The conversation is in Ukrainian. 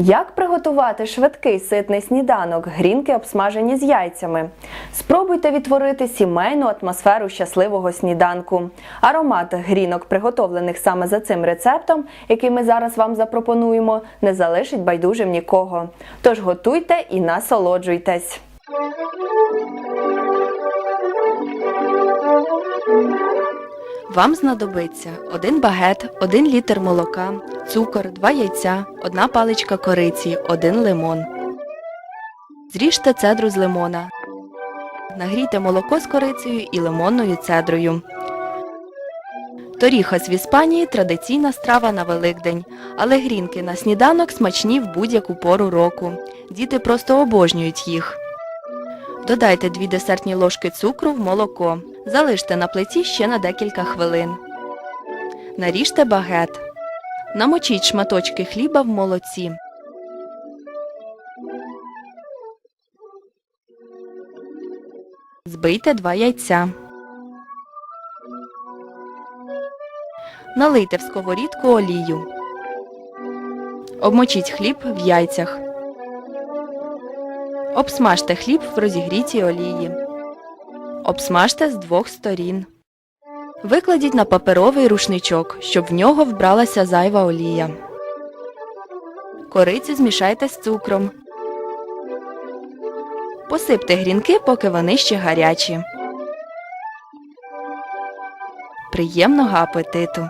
Як приготувати швидкий ситний сніданок, грінки обсмажені з яйцями? Спробуйте відтворити сімейну атмосферу щасливого сніданку. Аромат грінок, приготовлених саме за цим рецептом, який ми зараз вам запропонуємо, не залишить байдужим нікого. Тож готуйте і насолоджуйтесь. Вам знадобиться один багет, 1 літр молока, цукор, 2 яйця, 1 паличка кориці, 1 лимон. Зріжте цедру з лимона. Нагрійте молоко з корицею і лимонною цедрою. Торіхас в Іспанії традиційна страва на Великдень, але грінки на сніданок смачні в будь-яку пору року. Діти просто обожнюють їх. Додайте 2 десертні ложки цукру в молоко. Залиште на плиті ще на декілька хвилин. Наріжте багет. Намочіть шматочки хліба в молоці. Збийте 2 яйця. Налийте в сковорідку олію. Обмочіть хліб в яйцях. Обсмажте хліб в розігрітій олії. Обсмажте з двох сторін. Викладіть на паперовий рушничок, щоб в нього вбралася зайва олія. Корицю змішайте з цукром. Посипте грінки, поки вони ще гарячі. Приємного апетиту!